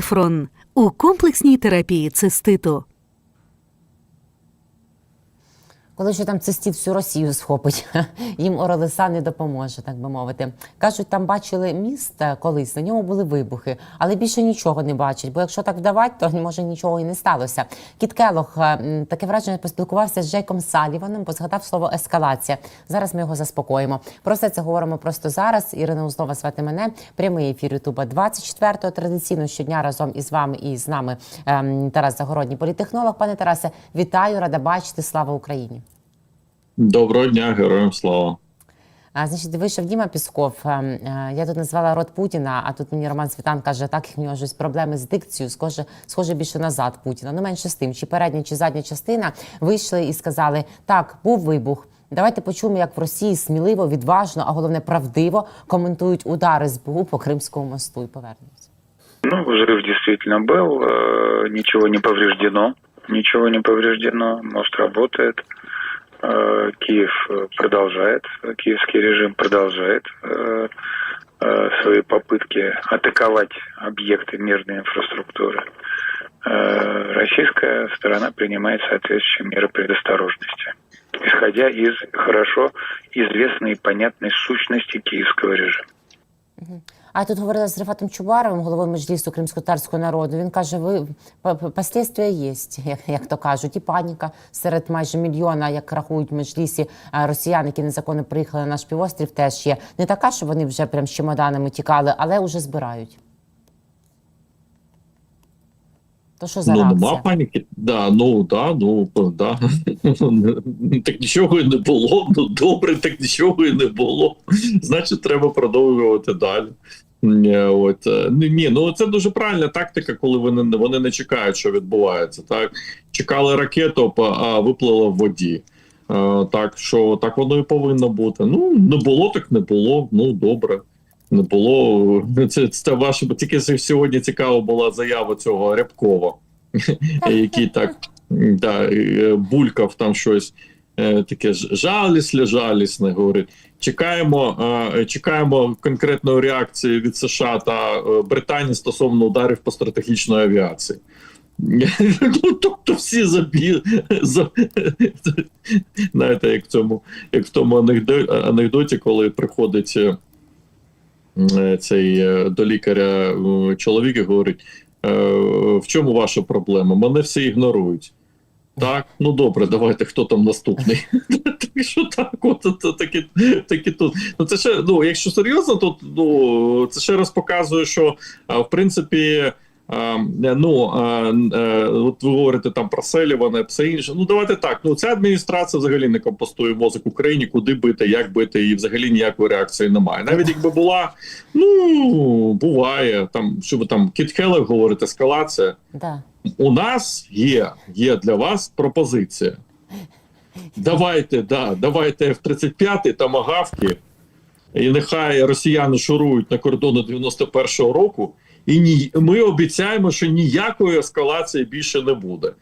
Орнефрон у комплексній терапії циститу. Коли вже там цистів всю Росію схопить, їм Оролиса не допоможе, так би мовити. Кажуть, там бачили міст колись, на ньому були вибухи, але більше нічого не бачать. Бо якщо так вдавати, то може нічого і не сталося. Кіт Келох е, таке враження поспілкувався з Джейком Саліваном, бо згадав слово ескалація. Зараз ми його заспокоїмо. Про все це говоримо просто зараз. Ірина Узлова звати мене. Прямий ефір Ютуба 24-го. Традиційно щодня разом із вами і з нами ем, Тарас Загородній, політехнолог. Пане Тарасе, вітаю, рада бачити. Слава Україні. Доброго дня, героям слава. А, значить, вийшов Діма Пісков. Е, е, Я тут назвала рот Путіна, а тут мені Роман Світан каже, так як в нього щось проблеми з дикцією, схоже, схоже більше назад Путіна. Ну менше з тим, чи передня, чи задня частина вийшли і сказали: так, був вибух. Давайте почуємо, як в Росії сміливо, відважно, а головне правдиво коментують удари СБУ по Кримському мосту і повернемося. Ну, взрыв действительно был, э, ничего не повреждено, ничего не повреждено, мост работает, Э, Киев э, продолжает, э, киевский режим продолжает э, э, свои попытки атаковать объекты мирной инфраструктуры. Э, Российская сторона принимает соответствующие меры предосторожности, исходя из хорошо известной и понятной сущности киевского режима. А тут говорила з Рифатом Чубаровим, головою Меджлісу кримськотарського народу. Він каже: ви послідствия є, як, як то кажуть, і паніка серед майже мільйона, як рахують межлісі е, росіян, які незаконно приїхали на наш півострів, теж є. Не така, що вони вже прям з чемоданами тікали, але вже збирають. То що за Ну, нема паніки. Да, ну да, ну да. так нічого і не було. Ну добре, так нічого і не було. Значить, треба продовжувати далі. Ні, От е, ну, ні, ну це дуже правильна тактика, коли вони не- вони не чекають, що відбувається. Так чекали ракету, а- а виплила в воді. Е, Так що так воно і повинно бути. Ну не було, так не було. Ну добре. Не було. Це, це ваше бо тільки сьогодні цікава була заява цього Рябкова, який так да, е, булькав там щось е, таке жалісне, жалісне. Говорить. Чекаємо, е, чекаємо конкретної реакції від США та Британії стосовно ударів по стратегічної авіації. Ну, тобто всі забі... за... знаєте, як в цьому, як в тому анекдоті, коли приходить цей е, до лікаря е, чоловік і говорить: е, в чому ваша проблема? Мене всі ігнорують. Так, ну добре, давайте хто там наступний. Так що так, от от, такі, такі тут. Ну це ще ну, якщо серйозно, то ну це ще раз показує, що в принципі. А, Ну е, от ви говорите там про Селівана, все інше. Ну давайте так. Ну ця адміністрація взагалі не компостує мозок Україні, куди бити, як бити, і взагалі ніякої реакції немає. Навіть якби була, ну буває там, що ви там Кіт Хелек говорите, ескалація. Да. У нас є, є для вас пропозиція. Давайте, да, давайте F-35 та магавки, і нехай росіяни шурують на кордони 91-го року, і ні, ми обіцяємо, що ніякої ескалації більше не буде.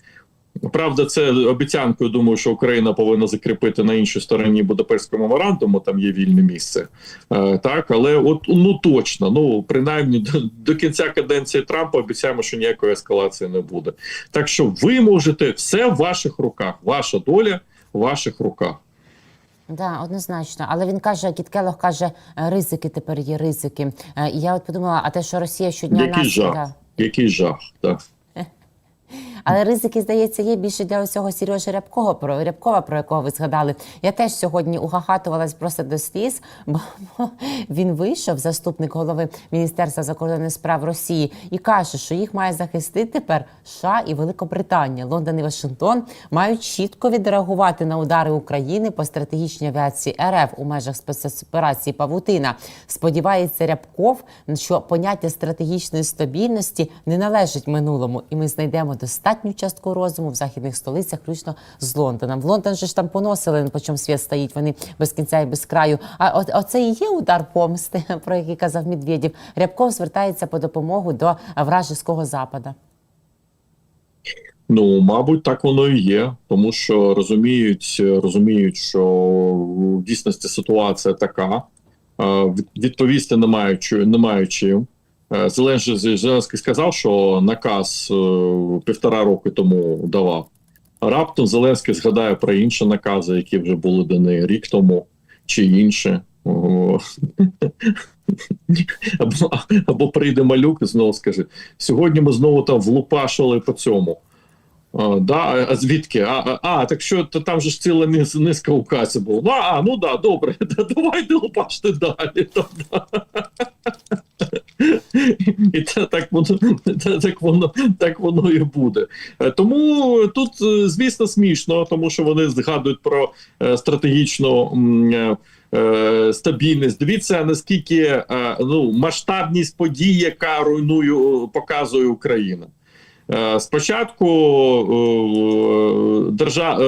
Правда, це обіцянкою. Думаю, що Україна повинна закріпити на іншій стороні Будапештського меморандуму. Там є вільне місце, е, так але от ну точно, ну принаймні до, до кінця каденції Трампа обіцяємо, що ніякої ескалації не буде. Так що ви можете все в ваших руках, ваша доля в ваших руках. Да, однозначно. Але він каже, Кіт Келох каже, е, ризики тепер є ризики. Е, І я от подумала, а те, що Росія щодня Який нас жах. да. Який жах, так. Але ризики, здається, є більше для цього Сережі Рябкова, про Рябкова, про якого ви згадали. Я теж сьогодні угахатувалась просто до сліз, бо він вийшов, заступник голови Міністерства закордонних справ Росії, і каже, що їх має захистити тепер США і Великобританія. Лондон і Вашингтон мають чітко відреагувати на удари України по стратегічній авіації РФ у межах спецоперації Павутина. Сподівається Рябков, що поняття стратегічної стабільності не належить минулому, і ми знайдемо достатню частку розуму в західних столицях, включно з Лондоном. В Лондон же ж там поносили, по чому світ стоїть. Вони без кінця і без краю. А оце і є удар помсти, про який казав Медведєв. Рябков звертається по допомогу до вражеського запада. Ну, мабуть, так воно і є, тому що розуміють, розуміють, що в дійсності ситуація така. Е, Відповісти немає, чу- немає чим. Е, Зеленський, сказав, що наказ е, півтора роки тому давав. Раптом Зеленський згадає про інші накази, які вже були дані рік тому чи інше. Або, або прийде малюк і знову скаже: сьогодні ми знову там влупашили по цьому. А, да, а- звідки? А, а, так що то там же ж ціла низ- низка указів було. Ну, а, ну да, добре, да, давайте лупаште далі. Та, да. І та, так воно та, так воно так воно і буде. Е, Тому тут, е, звісно, смішно, тому що вони згадують про е, стратегічну стабільність. Дивіться, наскільки ну, масштабність подій, яка руйнує, показує Україна. Спочатку держа,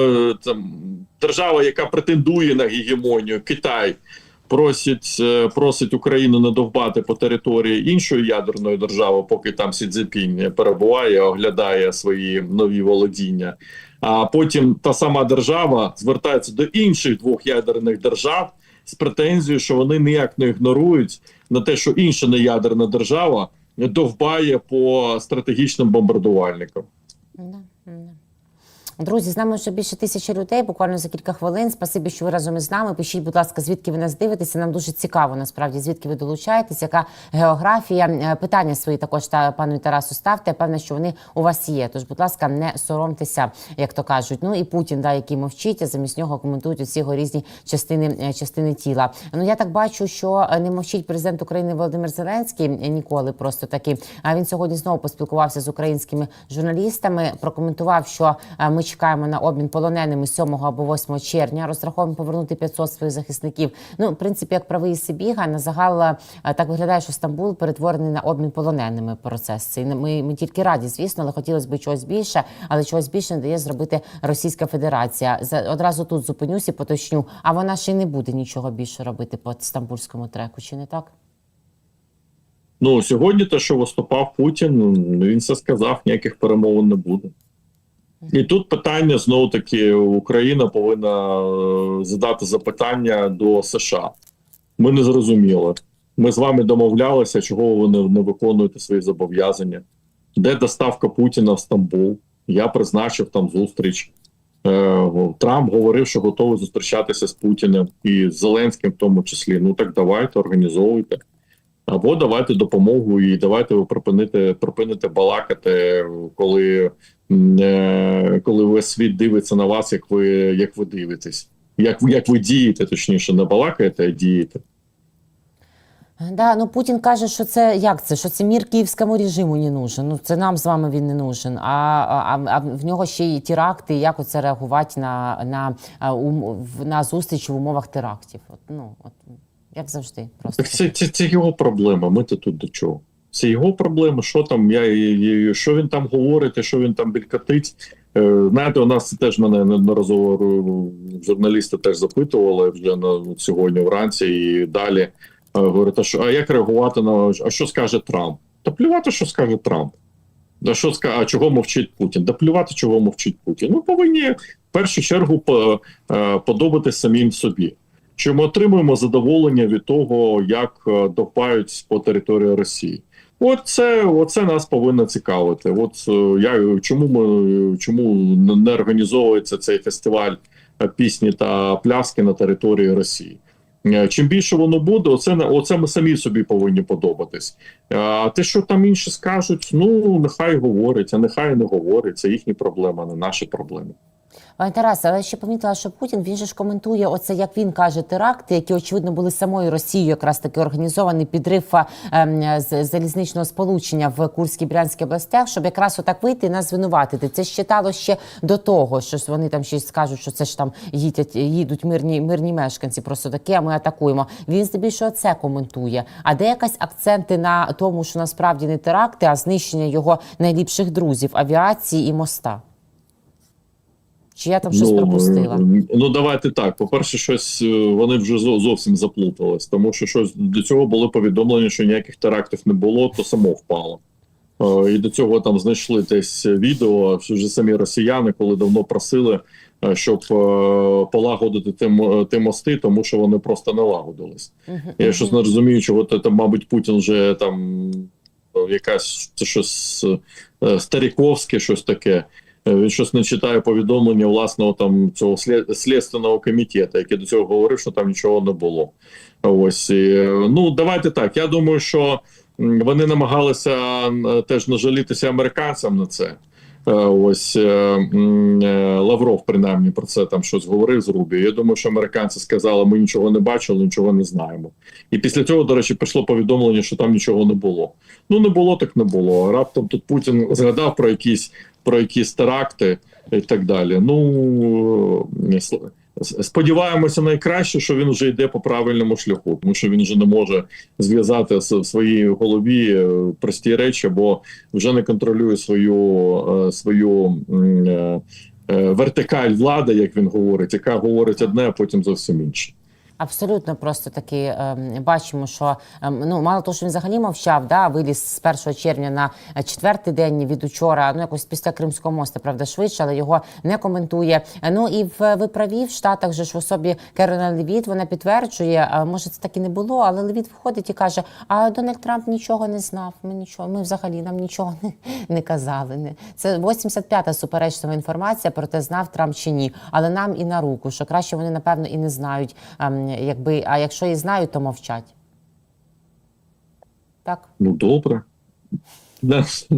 держава, яка претендує на гегемонію, Китай, просить, е, просить Україну не довбати по території іншої ядерної держави, поки там Сі Цзіньпінь перебуває, оглядає свої нові володіння. А потім та сама держава звертається до інших двох ядерних держав з претензією, що вони ніяк не ігнорують на те, що інша неядерна держава довбає по стратегічним бомбардувальникам. Друзі, з нами вже більше тисячі людей, буквально за кілька хвилин. Спасибі, що ви разом із нами. Пишіть, будь ласка, звідки ви нас дивитеся. Нам дуже цікаво, насправді, звідки ви долучаєтесь, яка географія. Е, Питання свої також та пану Тарасу ставте. Певне, що вони у вас є. Тож, будь ласка, не соромтеся, як то кажуть. Ну і Путін, да, який мовчить, а замість нього коментують усі його різні частини, е, частини тіла. Ну я так бачу, що е, не мовчить президент України Володимир Зеленський ніколи просто таки. А він сьогодні знову поспілкувався з українськими журналістами. Прокоментував, що ми чекаємо на обмін полоненими 7 або 8 червня. Розраховуємо повернути 500 своїх захисників. Ну, в принципі, як правий Сибіга, на загал е, так виглядає, що Стамбул перетворений на обмін полоненими процес. Цей ми, ми тільки раді, звісно, але хотілося б чогось більше, але чогось більше не дає зробити Російська Федерація. За одразу тут зупинюсь і поточню. А вона ще й не буде нічого більше робити по стамбульському треку, чи не так? Ну сьогодні те, що виступав Путін, ну, він все сказав, ніяких перемовин не буде. І тут питання знову таки: Україна повинна е, задати запитання до США. Ми не зрозуміли. Ми з вами домовлялися, чого ви не, не виконуєте свої зобов'язання. Де доставка Путіна в Стамбул? Я призначив там зустріч. Е, Трамп говорив, що готовий зустрічатися з Путіним і з Зеленським, в тому числі. Ну так давайте організовуйте. Або давайте допомогу і давайте ви припините, балакати, коли, е, коли весь світ дивиться на вас, як ви, як ви дивитесь. Як, як ви дієте, точніше, не балакаєте, а дієте. Да, ну Путін каже, що це як це? Що це мір київському режиму не нужен. Ну це нам з вами він не нужен. А, а, а в нього ще й теракти. Як оце реагувати на, на, на зустрічі в умовах терактів? От, ну от як завжди, просто Так це, це, це його проблема. Ми то тут до чого? Це його проблема. Що там я і- що він там говорить, і що він там бількатить. Е, Знаєте, у нас це теж мене неодноразово е, журналісти теж запитували вже на сьогодні вранці і далі. Е, Говорять, а що а як реагувати на а що скаже Трамп? Та плювати, що скаже Трамп. А що ска, а чого мовчить Путін? Да плювати, чого мовчить Путін. Ну повинні в першу чергу е, подобатись самим собі. Чи ми отримуємо задоволення від того, як е, допають по території Росії? От це, оце нас повинно цікавити. От е, я чому ми чому не організовується цей фестиваль е, пісні та пляски на території Росії? Чим більше воно буде, оце оце ми самі собі повинні подобатись. А те, що там інші скажуть, ну нехай говорять, а нехай не говорять. Це їхні проблеми, а не наші проблеми. Пане але ще помітила, що Путін він же ж коментує оце, як він каже, теракти, які очевидно були самою Росією, якраз таки організований підрив ем, з залізничного сполучення в Курській Брянській областях, щоб якраз отак вийти і нас звинуватити. Це ж читало ще до того, що вони там й скажуть, що це ж там їдять, їдуть мирні мирні мешканці. Просто таке, ми атакуємо. Він здебільшого це коментує. А де якась акценти на тому, що насправді не теракти, а знищення його найліпших друзів авіації і моста. Чи я там щось пропустила? е, Ну давайте так. По-перше, щось е, вони вже зовсім заплутались, тому що щось до цього були повідомлення, що ніяких терактів не було, то само впало. Е, І до цього там знайшли десь відео, вже самі росіяни, коли давно просили, е, щоб е, полагодити ті, ті мости, тому що вони просто не лагодились. Я щось не розумію, чого то там, мабуть, Путін вже там якась це щось е, старіковське, щось таке. Е, Він щось не читає повідомлення власного там цього слід- слідственного комітету, який до цього говорив, що там нічого не було. Ось е, ну давайте так. Я думаю, що вони намагалися теж нажалітися американцям на це. Е, Ось Лавров принаймні про це там щось говорив з Рубі. Я думаю, що американці сказали, ми нічого не бачили, нічого не знаємо. І після цього, до речі, пішло повідомлення, що там нічого не було. Ну не було, так не було. Раптом тут Путін згадав про якісь про якісь теракти і так далі. Ну е, сподіваємося найкраще, що він вже йде по правильному шляху, тому що він вже не може зв'язати в своїй голові е, прості речі, бо вже не контролює свою е, свою вертикаль влади, як він говорить, яка говорить одне, а потім зовсім інше. Абсолютно просто таки ем, бачимо, що ем, ну мало того, що він взагалі мовчав, да, виліз з 1 червня на е, четвертий день від учора, ну якось після Кримського мосту, правда, швидше, але його не коментує. Е, Ну і в ви праві в Штатах же ж в особі Керена Левіт вона підтверджує, а може це так і не було, але Левіт входить і каже: А Дональд Трамп нічого не знав. Ми нічого, ми взагалі нам нічого не, не казали. Не це 85-та суперечлива інформація про те, знав Трамп чи ні. Але нам і на руку, що краще вони напевно і не знають. ем, якби, а якщо і знають, то мовчать. Так. Ну добре. Нас,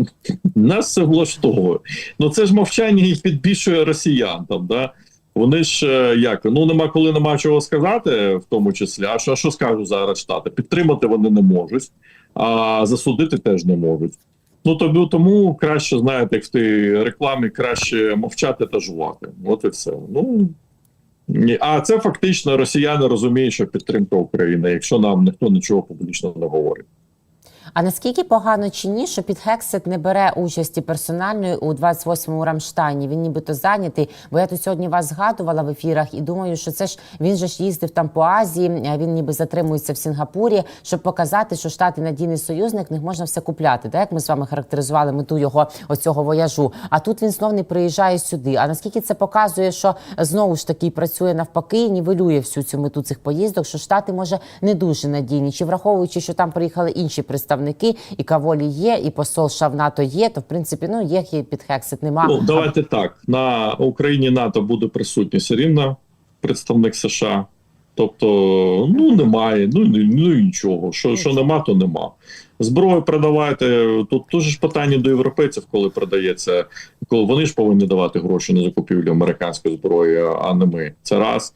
нас це влаштовує. Ну це ж мовчання і підбільшує росіян там, да? Вони ж е, як ну нема коли нема чого сказати, в тому числі. А що, що скажуть зараз штати? Підтримати вони не можуть, а засудити теж не можуть. Ну тому, тому краще, знаєте, як в тій рекламі краще мовчати та жувати. От і все. Ну. А це фактично росіяни розуміють, що підтримка України, якщо нам ніхто нічого публічно не говорить. А наскільки погано чи ні, що Підхексет не бере участі персональної у 28-му Рамштайні? Він нібито зайнятий. Бо я тут сьогодні вас згадувала в ефірах і думаю, що це ж він же ж їздив там по Азії. Він ніби затримується в Сінгапурі, щоб показати, що штати надійний союзник, в них можна все купляти. Так як ми з вами характеризували мету його оцього вояжу. А тут він знов не приїжджає сюди. А наскільки це показує, що знову ж таки працює навпаки, і нівелює всю цю мету цих поїздок, що штати може не дуже надійні, чи враховуючи, що там приїхали інші представники, і Каволі є, і посол США в НАТО є, то в принципі ну є є підхексит, нема. Ну, давайте так. На Україні НАТО буде присутній все рівно представник США. Тобто, ну немає, ну, ну ну, нічого. Що, що нема, то нема. Зброю продавайте. Тут дуже ж питання до європейців, коли продається, коли вони ж повинні давати гроші на закупівлю американської зброї, а не ми. Це раз.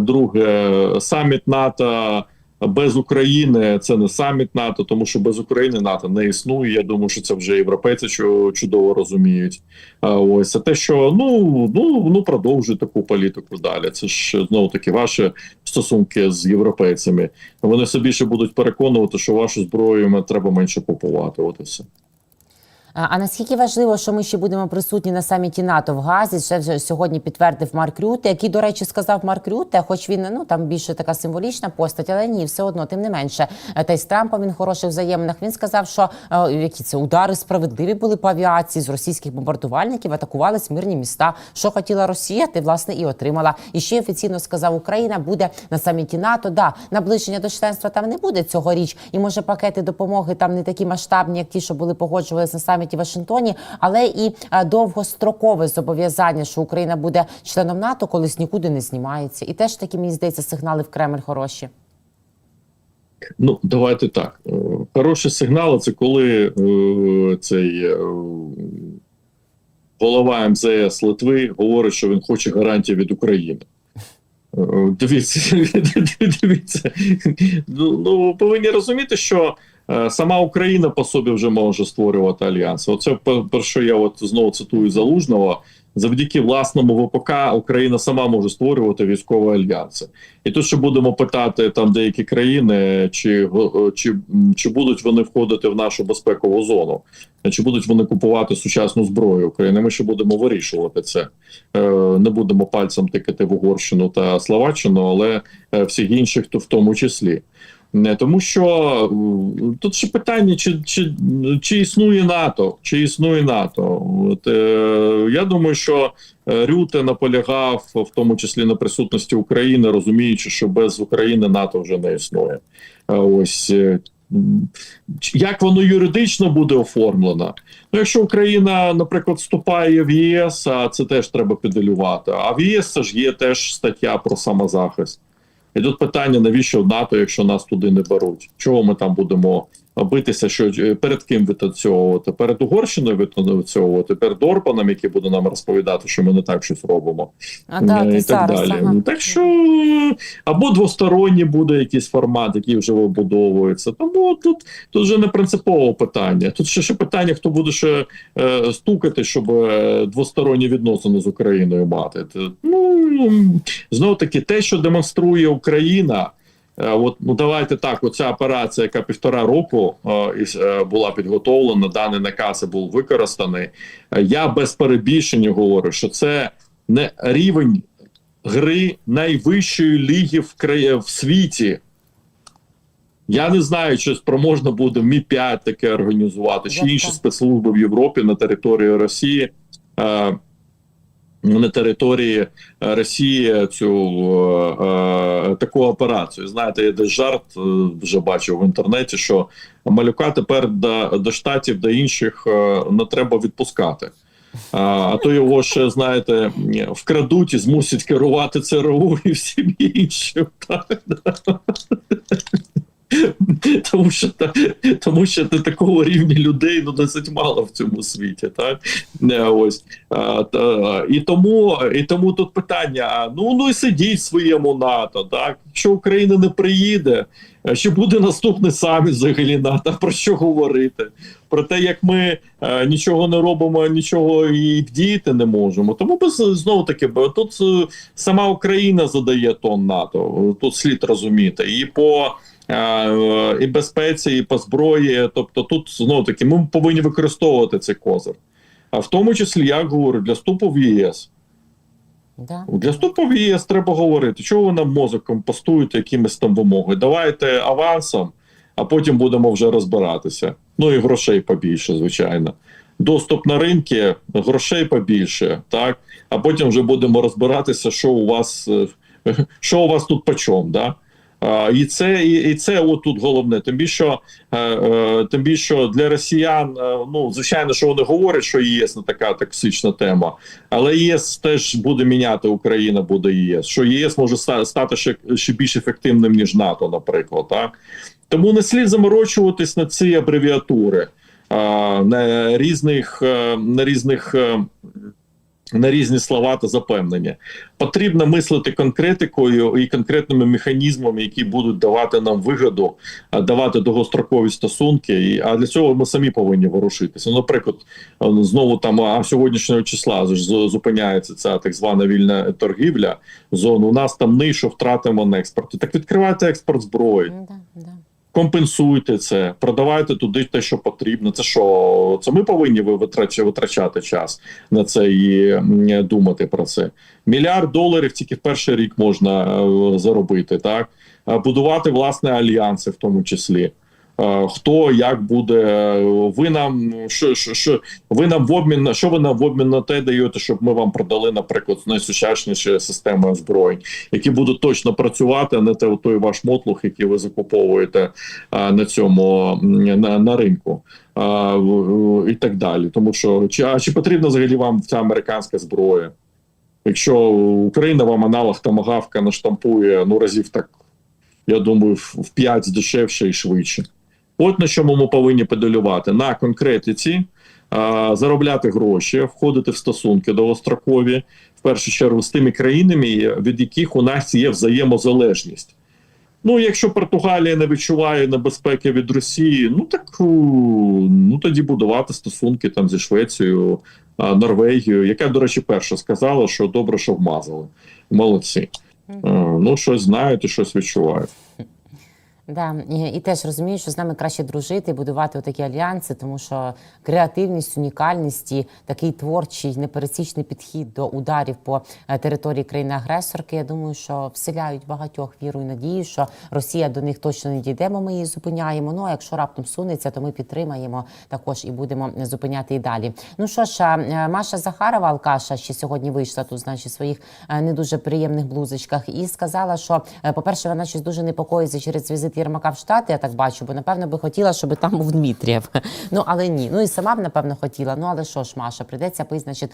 Друге, саміт НАТО. Без України це не саміт НАТО, тому що без України НАТО не існує. Я думаю, що це вже європейці чу- чудово розуміють. Ось а те, що ну ну ну продовжує таку політику далі. Це ж знову таки ваші стосунки з європейцями. Вони все більше будуть переконувати, що вашу зброю треба менше купувати. От і все. А наскільки важливо, що ми ще будемо присутні на саміті НАТО в Газі? Ще вже сьогодні підтвердив Марк Рюте, який, до речі, сказав Марк Рюте, хоч він ну там більше така символічна постать, але ні, все одно, тим не менше. Е, Та й з Трампом він хороших взаєминах. Він сказав, що е, які це удари справедливі були по авіації з російських бомбардувальників, атакували мирні міста. Що хотіла Росія, ти власне і отримала. І ще офіційно сказав, Україна буде на саміті НАТО. Да, наближення до членства там не буде цьогоріч, і може пакети допомоги там не такі масштабні, як ті, що були погоджувалися на саміті в Вашингтоні, але і е, довгострокове зобов'язання, що Україна буде членом НАТО, колись нікуди не знімається. І теж такі мені здається сигнали в Кремль хороші. Ну давайте так. Е, Хороші сигнали це коли е, цей голова МЗС Литви говорить, що він хоче гарантії від України. Дивіться, дивіться. Ну, ну, повинні розуміти, що сама Україна по собі вже може створювати альянси. Оце що я от знову цитую Залужного. Завдяки власному ВПК Україна сама може створювати військові альянси. І тут ще будемо питати там деякі країни, чи, го- чи, чи будуть вони входити в нашу безпекову зону, чи будуть вони купувати сучасну зброю України. Ми ще будемо вирішувати це. Е, Не будемо пальцем тикати в Угорщину та Словаччину, але е, всіх інших, то в тому числі. Не тому, що тут ще питання, чи, чи, чи існує НАТО, чи існує НАТО. От, е, я думаю, що е, Рюте наполягав в тому числі на присутності України, розуміючи, що без України НАТО вже не існує. Е, ось е, як воно юридично буде оформлено. Ну, якщо Україна, наприклад, вступає в ЄС, а це теж треба педалювати. А в ЄС це ж є теж стаття про самозахист. І тут питання, навіщо в НАТО, якщо нас туди не беруть? Чого ми там будемо битися? Що е, перед ким відтанцьовувати? Перед Угорщиною відтанцьовувати, перед Орбаном, який буде нам розповідати, що ми не так щось робимо. А да, Е, і так зараз, далі. ага. Так що е, або двосторонній буде якийсь формат, який вже вибудовується. Тому тут, тут вже не принципове питання. Тут ще, ще питання, хто буде ще е, стукати, щоб е, двосторонні відносини з Україною мати. Ну знову таки, те, що демонструє Україна. Е, От ну давайте так. Оця операція, яка півтора року е, е, була підготовлена, даний наказ був використаний. Е, Я без перебільшення говорю, що це не рівень гри найвищої ліги в краї в світі. Я не знаю, чи спроможно буде Мі 5 таке організувати, чи інші спецслужби в Європі на території Росії. Е, на території е, Росії цю е, е, таку операцію. Знаєте, я десь жарт е, вже бачив в інтернеті, що малюка тепер до, до штатів, до інших не треба відпускати. А то його ще, знаєте, вкрадуть і змусять керувати ЦРУ і всім іншим. Так? Тому що, тому що та- такого рівня людей ну, досить мало в цьому світі. Так? Ось. І, тому, і тому тут питання: ну, ну і сидіть в своєму НАТО. Так? Якщо Україна не приїде, ще буде наступний саміт взагалі НАТО, про що говорити? Про те, як ми е, нічого не робимо, нічого і вдіяти не можемо. Тому без знову таки, бо тут е, сама Україна задає тон НАТО. Тут слід розуміти. І по і безпеці, і по зброї. Тобто, тут знову таки ми повинні використовувати цей козир. А в тому числі, я говорю, для вступу в ЄС. Да. Для вступу в ЄС треба говорити, чого ви нам мозок компостуєте якимись там вимогами. Давайте авансом, а потім будемо вже розбиратися. Ну і грошей побільше, звичайно. Доступ на ринки, грошей побільше, так? А потім вже будемо розбиратися, що у вас, е, що у вас тут по чому, да? І це і, і це от тут головне. Тим більше, е, е, тим більше для росіян, е, ну звичайно, що вони говорять, що ЄС не така токсична тема, але ЄС теж буде міняти Україна, буде ЄС. Що ЄС може ста- стати ще, ще більш ефективним ніж НАТО, наприклад. Так тому не слід заморочуватись на ці абревіатури на різних на різних. На різні слова та запевнення потрібно мислити конкретикою і конкретними механізмами, які будуть давати нам вигоду, давати довгострокові стосунки. А для цього ми самі повинні ворушитися. Ну, Наприклад, е, знову там а сьогоднішнього числа зупиняється ця так звана вільна торгівля. Зону у нас там нишу втратимо на експорті. Так відкривайте експорт зброї да. Компенсуйте це, продавайте туди те, що потрібно. Це що? Це ми повинні ви- витрач- витрачати час на це і думати про це. Мільярд доларів тільки в перший рік можна е, заробити, так Е, будувати власне альянси, в тому числі. Е, Хто як буде, е, ви нам що, що, що ви нам в обмін на що ви нам в обмін на те даєте, щоб ми вам продали, наприклад, найсучасніші системи озброєнь, які будуть точно працювати, а не те той ваш мотлух, який ви закуповуєте а, на цьому на, на ринку а, і так далі. Тому що чи, а чи потрібна взагалі вам ця американська зброя? Якщо Україна вам аналог тамагавка наштампує ну разів так, я думаю, в 5 дешевше і швидше. От на чому ми повинні педалювати на конкретиці, а, заробляти гроші, входити в стосунки довгострокові, в першу чергу з тими країнами, від яких у нас є взаємозалежність. Ну, якщо Португалія не відчуває небезпеки від Росії, ну так ну тоді будувати стосунки там зі Швецією, Норвегією, яка, до речі, перша сказала, що добре, що вмазали. Молодці. Ну, щось знають і щось відчувають. Да, і, і теж розумію, що з нами краще дружити, будувати такі альянси, тому що креативність, унікальність і такий творчий непересічний підхід до ударів по е, території країни-агресорки. Я думаю, що вселяють багатьох віру і надію, що Росія до них точно не дійде, ми її зупиняємо. Ну а якщо раптом сунеться, то ми підтримаємо також і будемо зупиняти і далі. Ну що ж, е, Маша Захарова Алкаша ще сьогодні вийшла тут, значить, своїх е, не дуже приємних блузочках, і сказала, що, е, по-перше, вона щось дуже непокоїться через візит відправити Єрмака в Штати, я так бачу, бо напевно би хотіла, щоб там був Дмитрієв. Ну але ні. Ну і сама б напевно хотіла. Ну але що ж, Маша, прийдеться пити, значить,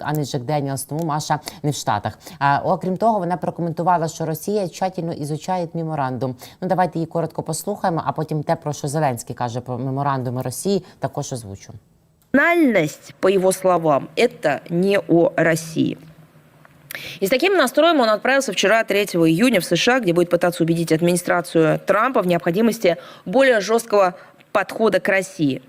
а не Джек Деніелс, тому Маша не в Штатах. А окрім того, вона прокоментувала, що Росія тщательно ізучає меморандум. Ну давайте її коротко послухаємо, а потім те, про що Зеленський каже про меморандуми Росії, також озвучу. Национальность, по его словам, это не о России. И с таким настроем он отправился вчера, 3 июня, в США, где будет пытаться убедить администрацию Трампа в необходимости более жесткого подхода к России.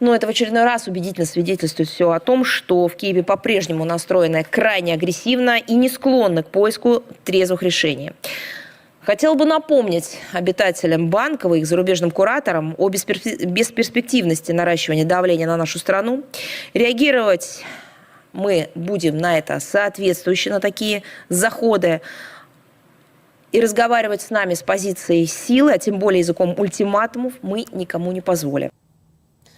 Но это в очередной раз убедительно свидетельствует все о том, что в Киеве по-прежнему настроены крайне агрессивно и не склонны к поиску трезвых решений. Хотел бы напомнить обитателям Банкова и их зарубежным кураторам о бесперспе- бесперспективности наращивания давления на нашу страну. Реагировать мы будем на это соответствующе, на такие заходы. И разговаривать с нами с позицией силы, а тем более языком ультиматумов, мы никому не позволим.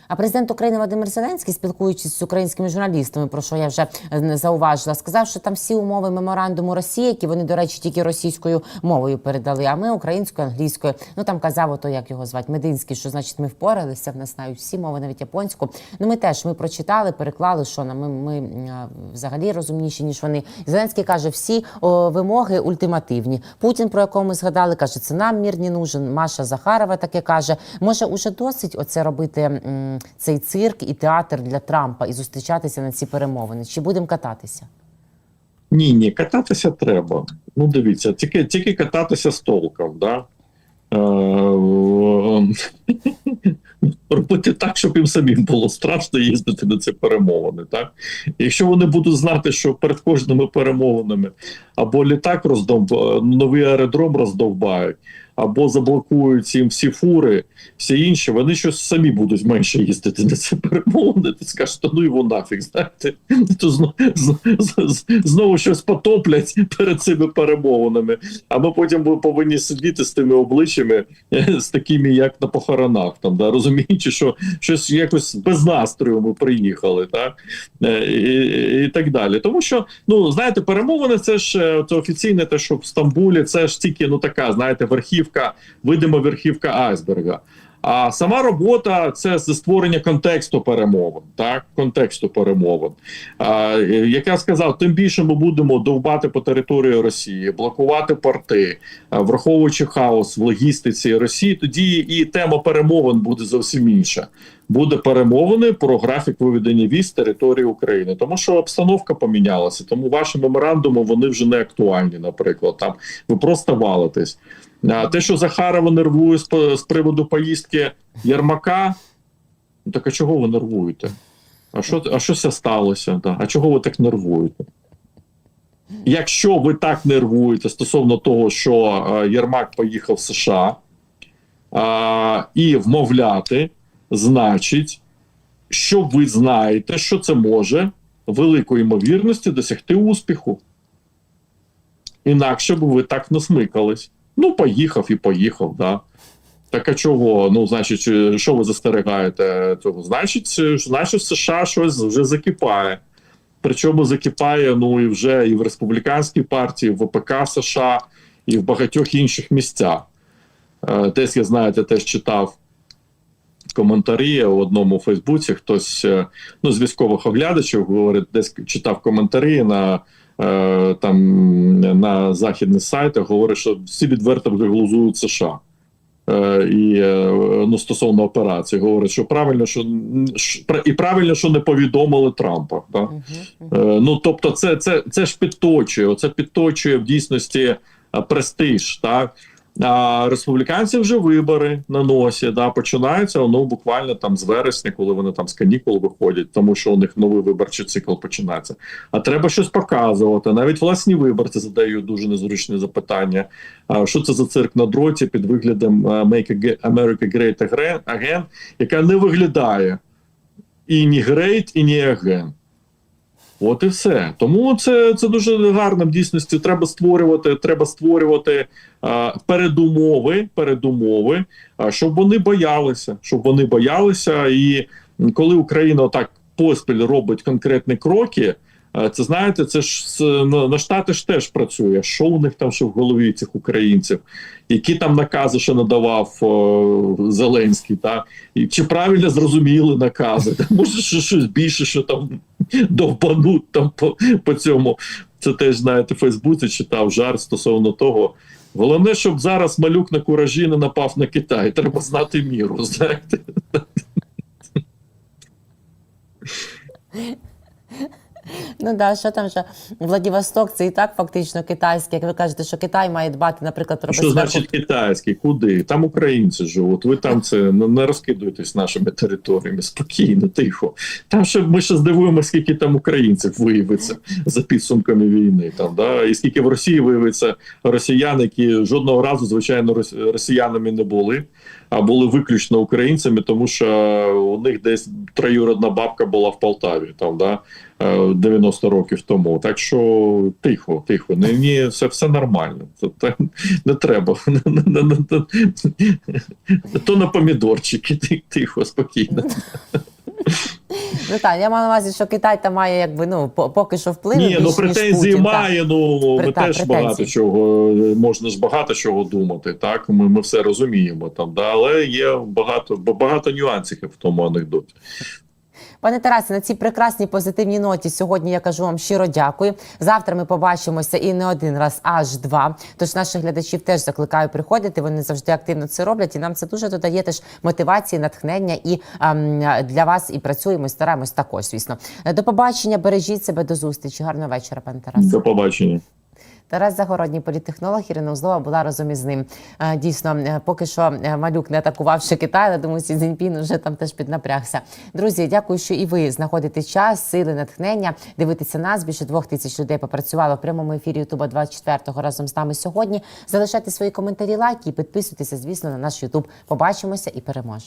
А президент України Володимир Зеленський, спілкуючись з українськими журналістами, про що я вже е, зауважила, сказав, що там всі умови меморандуму Росії, які вони, до речі, тільки російською мовою передали, а ми українською, англійською. Ну там казав, ото як його звати, Мединський, що значить ми впоралися, в нас знають всі мови, навіть японську. Ну ми теж ми прочитали, переклали, що нам ми, ми взагалі розумніші, ніж вони. Зеленський каже, всі о, вимоги ультимативні. Путін, про якого ми згадали, каже, це нам мір не нужен. Маша Захарова таке каже. Може, уже досить оце робити цей цирк і театр для Трампа і зустрічатися на ці перемовини? Чи будемо кататися? Ні, ні, кататися треба. Ну, дивіться, тільки, тільки кататися з толком, да? Е, робити так, щоб їм самим було страшно їздити на ці перемовини. Так? Якщо вони будуть знати, що перед кожними перемовинами або літак роздовб... новий аеродром роздовбають, або заблокують їм всі фури, всі інші, вони щось самі будуть менше їздити на ці перемовини. Ти скажеш, то ну його нафіг, знаєте, то знову, щось потоплять перед цими перемовинами. А ми потім повинні сидіти з тими обличчями, е, з такими, як на похоронах, там, да, розуміючи, що щось якось без настрою ми приїхали, так Е, і, і так далі. Тому що, ну знаєте, перемовини це ж е, це офіційне, те, що в Стамбулі, це ж тільки ну така, знаєте, верхівка, видима верхівка айсберга. А сама робота це створення контексту перемовин, так контексту перемовин. А, як я сказав, тим більше ми будемо довбати по території Росії, блокувати порти, враховуючи хаос в логістиці Росії. Тоді і тема перемовин буде зовсім інша. Буде перемовини про графік виведення з території України, тому що обстановка помінялася. Тому ваші меморандуми вони вже не актуальні. Наприклад, там ви просто валитесь. А те, що Захарова нервує з, приводу поїздки Єрмака, ну так а чого ви нервуєте? А що, а що це сталося? Да? А чого ви так нервуєте? Якщо ви так нервуєте стосовно того, що Єрмак поїхав в США е, і вмовляти, значить, що ви знаєте, що це може великої ймовірності досягти успіху. Інакше б ви так не смикались. Ну, поїхав і поїхав, да. Так а чого? Ну, значить, е, що ви застерігаєте цього? Значить, е, значить, США щось вже закипає. Причому закипає ну і вже і в республіканській партії, в ВПК США, і в багатьох інших місцях. Е, Десь я знаєте, теж читав коментарі у одному Фейсбуці. Хтось ну, з військових оглядачів говорить, десь читав коментарі на е, там на західних сайтах, говорить, що всі відверто глузують США. Е, і е, ну, стосовно операції, говорить, що правильно, що і правильно, що не повідомили Трампа. Да? Uh-huh. ну тобто, це, це, це ж підточує. Це підточує в дійсності е, престиж. Так а республіканці вже вибори на носі. Да, починаються ну буквально там з вересня, коли вони там з канікул виходять, тому що у них новий виборчий цикл починається. А треба щось показувати. Навіть власні виборці задають дуже незручні запитання. А що це за цирк на дроті під виглядом Make America Great Again, яка не виглядає і ні great, і ні again. От і все. Тому це, це дуже гарно в дійсності. Треба створювати, треба створювати а, передумови, передумови, а, щоб вони боялися, щоб вони боялися. І коли Україна так поспіль робить конкретні кроки, Е, Це знаєте, це ж на, штати ж теж працює. Що у них там ще в голові цих українців? Які там накази ще надавав о, Зеленський? Та? І чи правильно зрозуміли накази? Та, може, ще щось більше, що там довбануть там по, по цьому. Це теж знаєте, в Фейсбуці читав жарт стосовно того. Головне, щоб зараз малюк на куражі не напав на Китай. Треба знати міру. Знаєте. Ну да, що там ще Владивосток, це і так фактично китайський. Як ви кажете, що Китай має дбати, наприклад, про Що значить китайський? Куди? Там українці живуть. Ви там це не, не розкидуєтесь нашими територіями. Спокійно, тихо. Там ще ми ще здивуємося, скільки там українців виявиться за підсумками війни. Там да і скільки в Росії виявиться росіян, які жодного разу, звичайно, росіянами не були, а були виключно українцями, тому що у них десь троюродна бабка була в Полтаві. Там да. Е, 90 років тому. Так що тихо, тихо. Не, ні, все, все нормально. Та- не треба. То на помідорчики, тихо, спокійно. Ну так, я маю на увазі, що Китай там має якби ну поки що вплив. Ні, ну ніж претензії Путін, так. має. Ну ми Пре- теж претензії. багато чого можна ж багато чого думати. Так, ми, ми все розуміємо там, да, але є багато багато нюансів в тому анекдоті. Пане Тарасе, на цій прекрасній позитивній ноті сьогодні я кажу вам щиро дякую. Завтра ми побачимося і не один раз, аж два. Тож наших глядачів теж закликаю приходити. Вони завжди активно це роблять, і нам це дуже додає теж мотивації, натхнення і ем, для вас і працюємо, і стараємось також. Звісно, до побачення. Бережіть себе до зустрічі. Гарного вечора, пане Тарасе. До побачення. Тарас Загородній політтехнолог Ірина Узлова була разом із ним. Е, Дійсно, е, поки що е, малюк не атакував ще Китай, але думаю, Сі Цзіньпін вже там теж піднапрягся. Друзі, дякую, що і ви знаходите час, сили, натхнення. Дивитися нас. Більше двох тисяч людей попрацювало в прямому ефірі Ютуба 24-го разом з нами сьогодні. Залишайте свої коментарі, лайки і підписуйтеся, звісно, на наш Ютуб. Побачимося і переможемо.